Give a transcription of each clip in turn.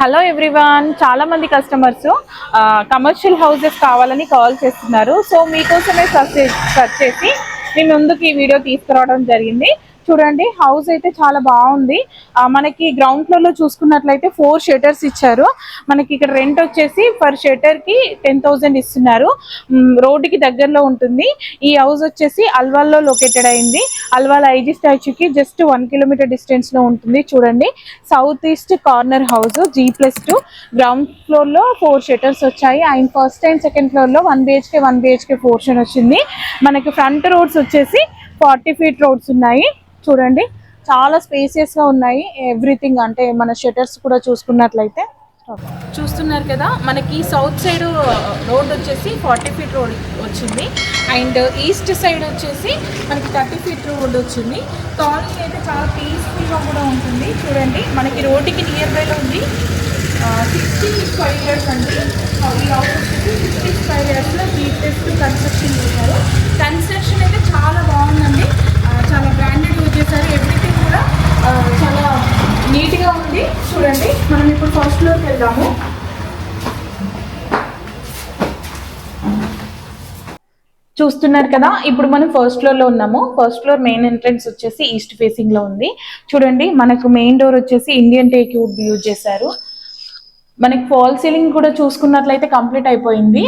Hello everyone చాలా మంది customers commercial houses కావాలని కాల్ చేస్తున్నారు. సో మీకోసమే సర్చ్ సర్చ్ చేసి మీ ముందుకు ఈ వీడియో తీసుకురావడం జరిగింది. చూడండి హౌస్ అయితే చాలా బాగుంది. మనకి గ్రౌండ్ ఫ్లోర్లో చూసుకున్నట్లయితే ఫోర్ షెటర్స్ ఇచ్చారు. మనకి ఇక్కడ రెంట్ వచ్చేసి పర్ షెటర్కి టెన్ థౌసండ్ ఇస్తున్నారు. రోడ్డుకి దగ్గరలో ఉంటుంది. ఈ హౌస్ వచ్చేసి అల్వాల్లో లొకేటెడ్ అయింది. అల్వాల్ ఐజీ స్టాచ్యూకి జస్ట్ వన్ కిలోమీటర్ డిస్టెన్స్లో ఉంటుంది. చూడండి south east corner house G plus two ground ఫ్లోర్లో ఫోర్ షెటర్స్ వచ్చాయి. అండ్ ఫస్ట్ అండ్ సెకండ్ ఫ్లోర్లో one BHK one BHK portion వచ్చింది. మనకి ఫ్రంట్ రోడ్స్ వచ్చేసి ఫార్టీ ఫీట్ రోడ్స్ ఉన్నాయి. చూడండి. చాలా స్పేసియస్గా ఉన్నాయి ఎవ్రీథింగ్ అంటే మన షెటర్స్ కూడా చూసుకున్నట్లయితే. చూస్తున్నారు కదా మనకి సౌత్ సైడ్ రోడ్ వచ్చేసి ఫార్టీ ఫీట్ రోడ్ వచ్చింది. అండ్ ఈస్ట్ సైడ్ వచ్చేసి మనకి థర్టీ ఫీట్ రోడ్ వచ్చింది. కాలనీ అయితే చాలా పీస్ఫుల్గా కూడా ఉంటుంది. చూడండి మనకి రోడ్డుకి నియర్ బైలో ఉంది. సిక్స్టీ ఫైవ్ ఇయర్స్ అండి. ఈ హౌస్ వచ్చేసి సిక్స్టీ ఫైవ్ ఇయర్స్లో జీపీఎస్ కన్స్ట్రక్షన్ చేశారు కన్స్ట్రక్షన్ అయితే చాలా బాగుందండి ఆ, చాలా బ్రాండెడ్ యూజ్ చేశారు ఎవ్రీథింగ్ కూడా ఆ, చాలా నీట్గా ఉంది చూడండి మనం ఇప్పుడు ఫస్ట్ ఫ్లోర్కి వెళ్దాము చూస్తున్నారు కదా ఇప్పుడు మనం ఫస్ట్ ఫ్లోర్లో ఉన్నాము. ఫస్ట్ ఫ్లోర్ మెయిన్ ఎంట్రన్స్ వచ్చేసి ఈస్ట్ ఫేసింగ్లో ఉంది. చూడండి మనకు మెయిన్ డోర్ వచ్చేసి ఇండియన్ టేక్ వుడ్ యూజ్ చేశారు. మనకి ఫాల్ సీలింగ్ కూడా చూసుకున్నట్లయితే కంప్లీట్ అయిపోయింది.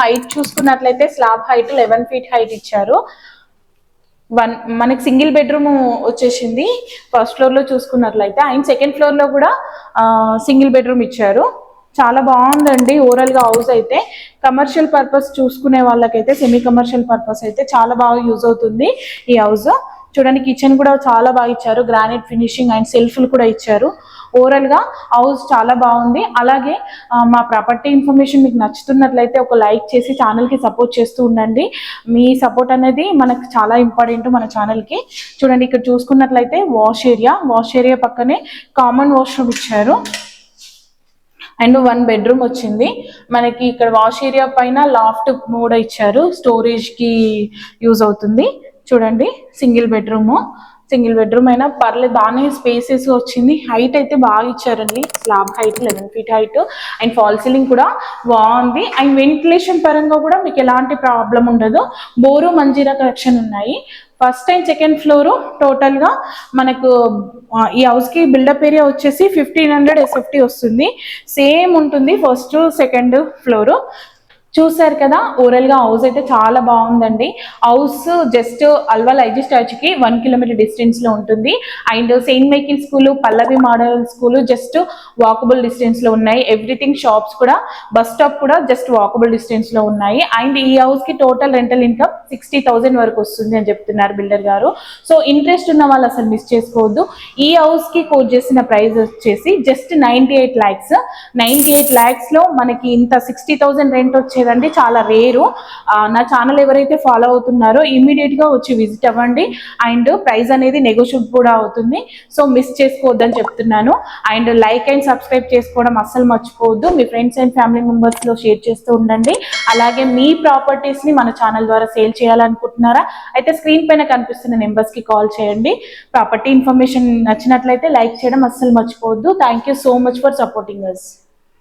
హైట్ చూసుకున్నట్లయితే slab height eleven feet height ఇచ్చారు. వన్ మనకి సింగిల్ బెడ్రూమ్ వచ్చేసింది. ఫస్ట్ ఫ్లోర్లో చూసుకున్నట్లయితే అండ్ సెకండ్ ఫ్లోర్లో కూడా సింగిల్ బెడ్రూమ్ ఇచ్చారు. చాలా బాగుందండి ఓవరాల్గా హౌస్ అయితే. కమర్షియల్ పర్పస్ చూసుకునే వాళ్ళకైతే సెమీ కమర్షియల్ పర్పస్ అయితే చాలా బాగా యూజ్ అవుతుంది ఈ హౌస్ చూడండి కిచెన్ కూడా చాలా బాగా ఇచ్చారు. గ్రానైట్ ఫినిషింగ్ అండ్ సెల్ఫ్లు కూడా ఇచ్చారు. ఓవరాల్గా హౌస్ చాలా బాగుంది. అలాగే మా ప్రాపర్టీ ఇన్ఫర్మేషన్ మీకు నచ్చుతున్నట్లయితే ఒక లైక్ చేసి ఛానల్కి సపోర్ట్ చేస్తూ ఉండండి. మీ సపోర్ట్ అనేది మనకు చాలా ఇంపార్టెంట్ మన ఛానల్కి. చూడండి ఇక్కడ చూసుకున్నట్లయితే వాష్ ఏరియా వాష్ ఏరియా పక్కనే కామన్ వాష్రూమ్ ఇచ్చారు. అండ్ వన్ బెడ్రూమ్ వచ్చింది. మనకి ఇక్కడ వాష్ ఏరియా పైన లాఫ్ట్ మూడ ఇచ్చారు. స్టోరేజ్కి యూజ్ అవుతుంది. చూడండి సింగిల్ బెడ్రూము. సింగిల్ బెడ్రూమ్ అయినా పర్లేదు బాగానే స్పేసెస్ వచ్చింది. హైట్ అయితే బాగా ఇచ్చారండి. Slab height eleven feet height and fall ceiling కూడా బాగుంది. అండ్ వెంటిలేషన్ పరంగా కూడా మీకు ఎలాంటి ప్రాబ్లం ఉండదు. బోరు మంజీరా కలెక్షన్ ఉన్నాయి. ఫస్ట్ అండ్ సెకండ్ ఫ్లోర్ టోటల్గా మనకు ఈ హౌస్కి బిల్డప్ ఏరియా వచ్చేసి ఫిఫ్టీన్ హండ్రెడ్ ఎస్ఎఫ్టీ వస్తుంది. సేమ్ ఉంటుంది ఫస్ట్ సెకండ్ ఫ్లోర్ చూసారు కదా ఓరల్గా హౌస్ అయితే చాలా బాగుందండి. హౌస్ జస్ట్ అల్వల్ ఐజీ స్టాచ్యూకి వన్ కిలోమీటర్ డిస్టెన్స్లో ఉంటుంది. And saint Michael school Pallavi model school just walkable డిస్టెన్స్లో ఉన్నాయి. ఎవ్రీథింగ్ షాప్స్ కూడా బస్ స్టాప్ కూడా జస్ట్ వాకబుల్ డిస్టెన్స్లో ఉన్నాయి. అండ్ ఈ హౌస్కి total rental income sixty thousand వరకు వస్తుంది అని చెప్తున్నారు బిల్డర్ గారు. సో ఇంట్రెస్ట్ ఉన్న వాళ్ళు అసలు మిస్ చేసుకోవద్దు. ఈ హౌస్కి కోట్ చేసిన ప్రైస్ వచ్చేసి జస్ట్ నైన్టీ ఎయిట్ ల్యాక్స్ నైన్టీ ఎయిట్ ల్యాక్స్లో మనకి ఇంత సిక్స్టీ థౌసండ్ రెంట్ వచ్చేదండి. చాలా రేరు. నా ఛానల్ ఎవరైతే ఫాలో అవుతున్నారో ఇమీడియట్గా వచ్చి విజిట్ అవ్వండి. అండ్ ప్రైస్ అనేది నెగోషియబుల్ కూడా అవుతుంది. సో మిస్ చేసుకోవద్దని చెప్తున్నాను. అండ్ లైక్ అండ్ సబ్స్క్రైబ్ చేసుకోవడం అస్సలు మర్చిపోవద్దు. మీ ఫ్రెండ్స్ అండ్ ఫ్యామిలీ మెంబర్స్లో షేర్ చేస్తూ ఉండండి. అలాగే మీ ప్రాపర్టీస్ని మన ఛానల్ ద్వారా సేల్ చేయాలనుకుంటున్నారా? అయితే స్క్రీన్ పైన కనిపిస్తున్న నెంబర్స్కి కాల్ చేయండి. ప్రాపర్టీ ఇన్ఫర్మేషన్ నచ్చినట్లయితే లైక్ చేయడం అస్సలు మర్చిపోవద్దు. Thank you so much for supporting us